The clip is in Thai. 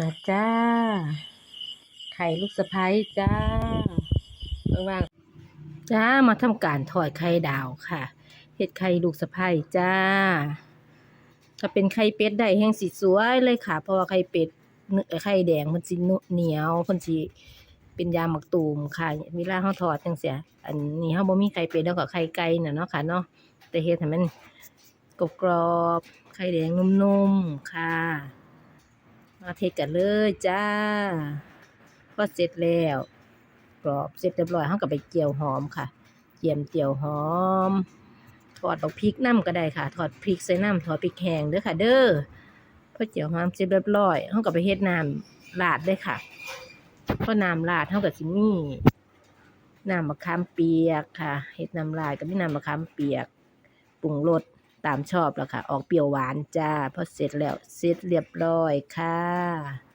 นะจ้า ไข่ลูกสะพ้ยจ้าว่างๆจ้ามาทำการถอดไข่ดาวค่ะเห็ดไข่ลูกสะพ้ยจ้า ถ้าเป็นไข่เป็ดได้แห้งสีสวยเลยค่ะ เพราะว่าไข่เป็ดเนื้อไข่แดงมันสิเหนียวมันสิเป็นยาหมักตูมค่ะเวลาเฮาทอดจังซี่อันนี้เฮาบ่มีไข่เป็ดแล้วก็ไข่ไก่น่ะเนาะค่ะเนาะแต่เฮ็ดให้มันกรอบๆไข่แดงนุ่มๆค่ะ มาเทกันเลยจ้าพอเสร็จแล้วกรอบเสร็จเรียบร้อยเฮาก็ไปเจียวหอมค่ะเจียมเจียวหอมทอดบักพริกน้ำก็ได้ค่ะทอดพริกใส่น้ำทอดพริกแห้งเด้อค่ะ เด้อพอเจียวหอมเสร็จเรียบร้อยเฮาก็ไปเฮ็ดน้ำราดเลยค่ะพอน้ำราดเฮาก็สิมี่น้ำมะขามเปียกค่ะเฮ็ดน้ำราดก็มีน้ำมะขามเปียกปรุงรส ตามชอบแล้วค่ะ ออกเปรี้ยวหวานจ้าพอเสร็จแล้วเสร็จเรียบร้อยค่ะ